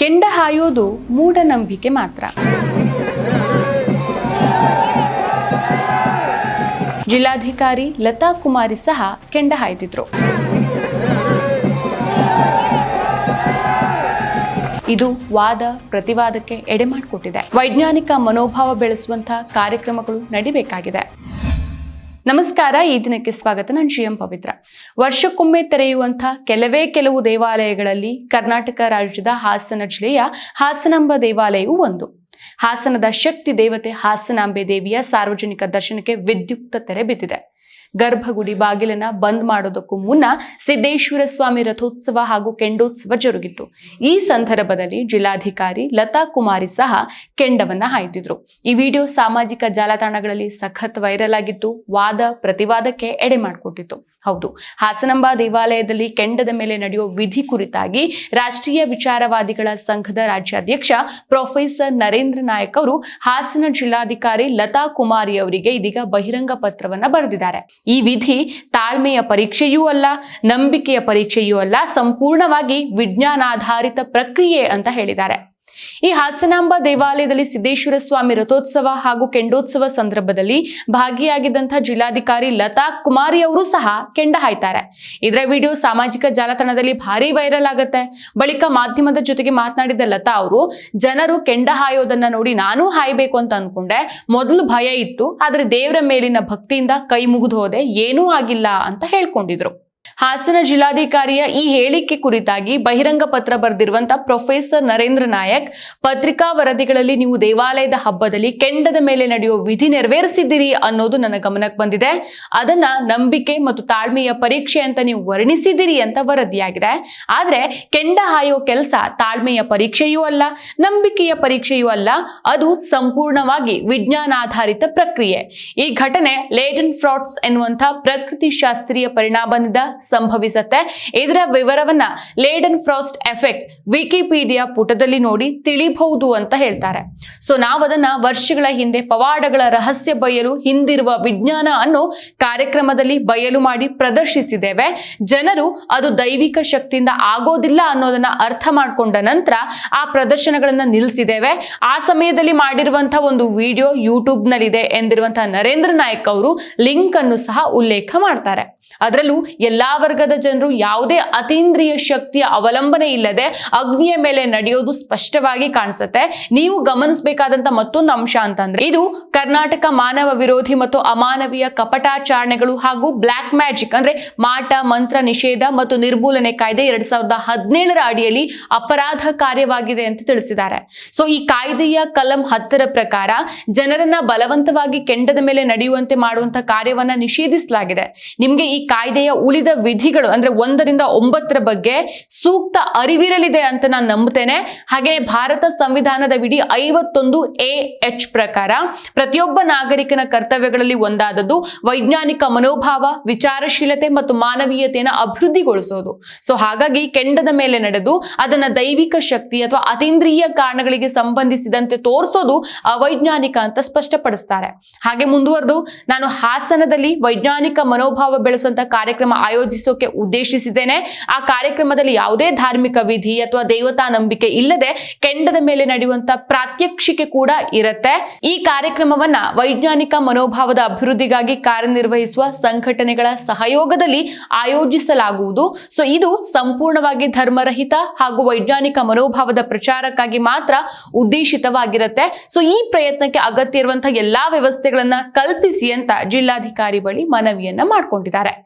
ಕೆಂಡ ಹಾಯೋದು ಮೂಢನಂಬಿಕೆ ಮಾತ್ರ. ಜಿಲ್ಲಾಧಿಕಾರಿ ಲತಾ ಕುಮಾರಿ ಸಹ ಕೆಂಡ ಹಾಯ್ದಿದ್ರು. ಇದು ವಾದ ಪ್ರತಿವಾದಕ್ಕೆ ಎಡೆ ಮಾಡಿಕೊಟ್ಟಿದೆ ವೈಜ್ಞಾನಿಕ ಮನೋಭಾವ ಬೆಳೆಸುವಂತಹ ಕಾರ್ಯಕ್ರಮಗಳು ನಡಿಬೇಕಾಗಿದೆ. ನಮಸ್ಕಾರ, ಈ ದಿನಕ್ಕೆ ಸ್ವಾಗತ. ನಾನು ಜಿ ಎಂ ಪವಿತ್ರ. ವರ್ಷಕ್ಕೊಮ್ಮೆ ತೆರೆಯುವಂತಹ ಕೆಲವೇ ಕೆಲವು ದೇವಾಲಯಗಳಲ್ಲಿ ಕರ್ನಾಟಕ ರಾಜ್ಯದ ಹಾಸನ ಜಿಲ್ಲೆಯ ಹಾಸನಾಂಬ ದೇವಾಲಯವು ಒಂದು. ಹಾಸನದ ಶಕ್ತಿ ದೇವತೆ ಹಾಸನಾಂಬೆ ದೇವಿಯ ಸಾರ್ವಜನಿಕ ದರ್ಶನಕ್ಕೆ ವಿದ್ಯುಕ್ತ ತೆರೆ ಬಿದ್ದಿದೆ. ಗರ್ಭಗುಡಿ ಬಾಗಿಲನ್ನ ಬಂದ್ ಮಾಡೋದಕ್ಕೂ ಮುನ್ನ ಸಿದ್ದೇಶ್ವರ ಸ್ವಾಮಿ ರಥೋತ್ಸವ ಹಾಗೂ ಕೆಂಡೋತ್ಸವ ಜರುಗಿತು. ಈ ಸಂದರ್ಭದಲ್ಲಿ ಜಿಲ್ಲಾಧಿಕಾರಿ ಲತಾ ಕುಮಾರಿ ಸಹ ಕೆಂಡವನ್ನ ಹಾಯ್ದಿದ್ರು. ಈ ವಿಡಿಯೋ ಸಾಮಾಜಿಕ ಜಾಲತಾಣಗಳಲ್ಲಿ ಸಖತ್ ವೈರಲ್ ಆಗಿತ್ತು ವಾದ, ಪ್ರತಿವಾದಕ್ಕೆ ಎಡೆ ಮಾಡಿಕೊಟ್ಟಿತ್ತು. ಹೌದು. ಹಾಸನಾಂಬ ದೇವಾಲಯದಲ್ಲಿ ಕೆಂಡದ ಮೇಲೆ ನಡೆಯುವ ವಿಧಿ ಕುರಿತಾಗಿ ರಾಷ್ಟ್ರೀಯ ವಿಚಾರವಾದಿಗಳ ಸಂಘದ ರಾಜ್ಯಾಧ್ಯಕ್ಷ ಪ್ರೊಫೆಸರ್ ನರೇಂದ್ರ ನಾಯಕ್ ಅವರು ಹಾಸನ ಜಿಲ್ಲಾಧಿಕಾರಿ ಲತಾ ಕುಮಾರಿ ಅವರಿಗೆ ಇದೀಗ ಬಹಿರಂಗ ಪತ್ರವನ್ನ ಬರೆದಿದ್ದಾರೆ. ಈ ವಿಧಿ ತಾಳ್ಮೆಯ ಪರೀಕ್ಷೆಯೂ ಅಲ್ಲ, ನಂಬಿಕೆಯ ಪರೀಕ್ಷೆಯೂ ಅಲ್ಲ, ಸಂಪೂರ್ಣವಾಗಿ ವಿಜ್ಞಾನಾಧಾರಿತ ಪ್ರಕ್ರಿಯೆ ಅಂತ ಹೇಳಿದ್ದಾರೆ. ಈ ಹಾಸನಾಂಬ ದೇವಾಲಯದಲ್ಲಿ ಸಿದ್ದೇಶ್ವರ ಸ್ವಾಮಿ ರಥೋತ್ಸವ ಹಾಗೂ ಕೆಂಡೋತ್ಸವ ಸಂದರ್ಭದಲ್ಲಿ ಭಾಗಿಯಾಗಿದ್ದಂತಹ ಜಿಲ್ಲಾಧಿಕಾರಿ ಲತಾ ಕುಮಾರಿ ಅವರು ಸಹ ಕೆಂಡ ಹಾಯ್ತಾರೆ. ಇದರ ವಿಡಿಯೋ ಸಾಮಾಜಿಕ ಜಾಲತಾಣದಲ್ಲಿ ಭಾರಿ ವೈರಲ್ ಆಗುತ್ತೆ. ಬಳಿಕ ಮಾಧ್ಯಮದ ಜೊತೆಗೆ ಮಾತನಾಡಿದ ಲತಾ ಅವರು, ಜನರು ಕೆಂಡ ಹಾಯೋದನ್ನ ನೋಡಿ ನಾನು ಹಾಯ್ಬೇಕು ಅಂತ ಅನ್ಕೊಂಡೆ. ಮೊದಲು ಭಯ ಇತ್ತು, ಆದ್ರೆ ದೇವರ ಮೇಲಿನ ಭಕ್ತಿಯಿಂದ ಕೈ ಮುಗಿದು ಹೋದೆ, ಏನೂ ಆಗಿಲ್ಲ ಅಂತ ಹೇಳ್ಕೊಂಡಿದ್ರು. ಹಾಸನ ಜಿಲ್ಲಾಧಿಕಾರಿಯ ಈ ಹೇಳಿಕೆ ಕುರಿತಾಗಿ ಬಹಿರಂಗ ಪತ್ರ ಬರೆದಿರುವಂತಹ ಪ್ರೊಫೆಸರ್ ನರೇಂದ್ರ ನಾಯಕ್, ಪತ್ರಿಕಾ ವರದಿಗಳಲ್ಲಿ ನೀವು ದೇವಾಲಯದ ಹಬ್ಬದಲ್ಲಿ ಕೆಂಡದ ಮೇಲೆ ನಡೆಯುವ ವಿಧಿ ನೆರವೇರಿಸಿದ್ದೀರಿ ಅನ್ನೋದು ನನ್ನ ಗಮನಕ್ಕೆ ಬಂದಿದೆ. ಅದನ್ನ ನಂಬಿಕೆ ಮತ್ತು ತಾಳ್ಮೆಯ ಪರೀಕ್ಷೆ ಅಂತ ನೀವು ವರ್ಣಿಸಿದ್ದೀರಿ ಅಂತ ವರದಿಯಾಗಿದೆ. ಆದ್ರೆ ಕೆಂಡ ಹಾಯೋ ಕೆಲಸ ತಾಳ್ಮೆಯ ಪರೀಕ್ಷೆಯೂ ಅಲ್ಲ, ನಂಬಿಕೆಯ ಪರೀಕ್ಷೆಯೂ ಅಲ್ಲ, ಅದು ಸಂಪೂರ್ಣವಾಗಿ ವಿಜ್ಞಾನಾಧಾರಿತ ಪ್ರಕ್ರಿಯೆ. ಈ ಘಟನೆ ಲೇಟನ್ ಫ್ರಾಡ್ಸ್ ಎನ್ನುವಂತಹ ಪ್ರಕೃತಿ ಶಾಸ್ತ್ರೀಯ ಪರಿಣಾಮದಿಂದ ಸಂಭವಿಸುತ್ತೆ. ಇದರ ವಿವರವನ್ನ ಲೇಡನ್ ಫ್ರಾಸ್ಟ್ ಎಫೆಕ್ಟ್ ವಿಕಿಪೀಡಿಯಾ ಪುಟದಲ್ಲಿ ನೋಡಿ ತಿಳಿಬಹುದು ಅಂತ ಹೇಳ್ತಾರೆ. ಸೊ ನಾವದನ್ನ ವರ್ಷಗಳ ಹಿಂದೆ ಪವಾಡಗಳ ರಹಸ್ಯ ಬಯಲು ಹಿಂದಿರುವ ವಿಜ್ಞಾನ ಅನ್ನೋ ಕಾರ್ಯಕ್ರಮದಲ್ಲಿ ಬಯಲು ಮಾಡಿ ಪ್ರದರ್ಶಿಸಿದ್ದೇವೆ. ಜನರು ಅದು ದೈವಿಕ ಶಕ್ತಿಯಿಂದ ಆಗೋದಿಲ್ಲ ಅನ್ನೋದನ್ನ ಅರ್ಥ ಮಾಡಿಕೊಂಡ ನಂತರ ಆ ಪ್ರದರ್ಶನಗಳನ್ನ ನಿಲ್ಲಿಸಿದ್ದೇವೆ. ಆ ಸಮಯದಲ್ಲಿ ಮಾಡಿರುವಂತಹ ಒಂದು ವಿಡಿಯೋ ಯೂಟ್ಯೂಬ್ ನಲ್ಲಿದೆ ಎಂದಿರುವಂತಹ ನರೇಂದ್ರ ನಾಯಕ್ ಅವರು ಲಿಂಕ್ ಅನ್ನು ಸಹ ಉಲ್ಲೇಖ ಮಾಡ್ತಾರೆ. ಅದರಲ್ಲೂ ಎಲ್ಲಾ ವರ್ಗದ ಜನರು ಯಾವುದೇ ಅತೀಂದ್ರಿಯ ಶಕ್ತಿಯ ಅವಲಂಬನೆ ಇಲ್ಲದೆ ಅಗ್ನಿಯ ಮೇಲೆ ನಡೆಯೋದು ಸ್ಪಷ್ಟವಾಗಿ ಕಾಣಿಸುತ್ತೆ. ನೀವು ಗಮನಿಸಬೇಕಾದಂತ ಮತ್ತೊಂದು ಅಂಶ ಅಂತಂದ್ರೆ ಇದು ಕರ್ನಾಟಕ ಮಾನವ ವಿರೋಧಿ ಮತ್ತು ಅಮಾನವೀಯ ಕಪಟಾಚರಣೆಗಳು ಹಾಗೂ ಬ್ಲಾಕ್ ಮ್ಯಾಜಿಕ್ ಅಂದ್ರೆ ಮಾಟ, ಮಂತ್ರ, ನಿಷೇಧ ಮತ್ತು ನಿರ್ಮೂಲನೆ ಕಾಯ್ದೆ ಎರಡ್ ಸಾವಿರದ ಹದಿನೇಳರ ಅಡಿಯಲ್ಲಿ ಅಪರಾಧ ಕಾರ್ಯವಾಗಿದೆ ಅಂತ ತಿಳಿಸಿದ್ದಾರೆ. ಸೊ ಈ ಕಾಯ್ದೆಯ ಕಲಂ ಹತ್ತರ ಪ್ರಕಾರ ಜನರನ್ನ ಬಲವಂತವಾಗಿ ಕೆಂಡದ ಮೇಲೆ ನಡೆಯುವಂತೆ ಮಾಡುವಂತ ಕಾರ್ಯವನ್ನ ನಿಷೇಧಿಸಲಾಗಿದೆ. ನಿಮ್ಗೆ ಈ ಕಾಯ್ದೆಯ ಉಳಿದ ವಿಧಿಗಳು ಅಂದ್ರೆ ಒಂದರಿಂದ ಒಂಬತ್ತರ ಬಗ್ಗೆ ಸೂಕ್ತ ಅರಿವಿರಲಿದೆ ಅಂತ ನಾನು ನಂಬುತ್ತೇನೆ. ಹಾಗೆ ಭಾರತ ಸಂವಿಧಾನದ ವಿಧಿ ಐವತ್ತೊಂದು ಎ ಎಚ್ ಪ್ರಕಾರ ಪ್ರತಿಯೊಬ್ಬ ನಾಗರಿಕನ ಕರ್ತವ್ಯಗಳಲ್ಲಿ ಒಂದಾದದ್ದು ವೈಜ್ಞಾನಿಕ ಮನೋಭಾವ, ವಿಚಾರಶೀಲತೆ ಮತ್ತು ಮಾನವೀಯತೆಯನ್ನು ಅಭಿವೃದ್ಧಿಗೊಳಿಸೋದು. ಸೊ ಹಾಗಾಗಿ ಕೆಂಡದ ಮೇಲೆ ನಡೆದು ಅದನ್ನ ದೈವಿಕ ಶಕ್ತಿ ಅಥವಾ ಅತೀಂದ್ರಿಯ ಕಾರಣಗಳಿಗೆ ಸಂಬಂಧಿಸಿದಂತೆ ತೋರಿಸೋದು ಅವೈಜ್ಞಾನಿಕ ಅಂತ ಸ್ಪಷ್ಟಪಡಿಸ್ತಾರೆ. ಹಾಗೆ ಮುಂದುವರೆದು ನಾನು ಹಾಸನದಲ್ಲಿ ವೈಜ್ಞಾನಿಕ ಮನೋಭಾವ ಬೆಳೆಸುವಂತ ಕಾರ್ಯಕ್ರಮ ಆಯೋಜಿಸೋಕೆ ಉದ್ದೇಶಿಸಿದ್ದೇನೆ ಆ ಕಾರ್ಯಕ್ರಮದಲ್ಲಿ ಯಾವುದೇ ಧಾರ್ಮಿಕ ವಿಧಿ ಅಥವಾ ದೇವತಾ ನಂಬಿಕೆ ಇಲ್ಲದೆ ಕೆಂಡದ ಮೇಲೆ ನಡೆಯುವಂತ ಪ್ರಾತ್ಯಕ್ಷಿಕೆ ಕೂಡ ಇರುತ್ತೆ. ಈ ಕಾರ್ಯಕ್ರಮವನ್ನ ವೈಜ್ಞಾನಿಕ ಮನೋಭಾವದ ಅಭಿವೃದ್ಧಿಗಾಗಿ ಕಾರ್ಯನಿರ್ವಹಿಸುವ ಸಂಘಟನೆಗಳ ಸಹಯೋಗದಲ್ಲಿ ಆಯೋಜಿಸಲಾಗುವುದು. ಸೊ, ಇದು ಸಂಪೂರ್ಣವಾಗಿ ಧರ್ಮರಹಿತ ಹಾಗೂ ವೈಜ್ಞಾನಿಕ ಮನೋಭಾವದ ಪ್ರಚಾರಕ್ಕಾಗಿ ಮಾತ್ರ ಉದ್ದೇಶಿತವಾಗಿರುತ್ತೆ. ಸೊ, ಈ ಪ್ರಯತ್ನಕ್ಕೆ ಅಗತ್ಯ ಇರುವಂತಹ ಎಲ್ಲಾ ವ್ಯವಸ್ಥೆಗಳನ್ನ ಕಲ್ಪಿಸಿ ಅಂತ ಜಿಲ್ಲಾಧಿಕಾರಿ ಬಳಿ ಮನವಿಯನ್ನ ಮಾಡ್ಕೊಂಡಿದ್ದಾರೆ.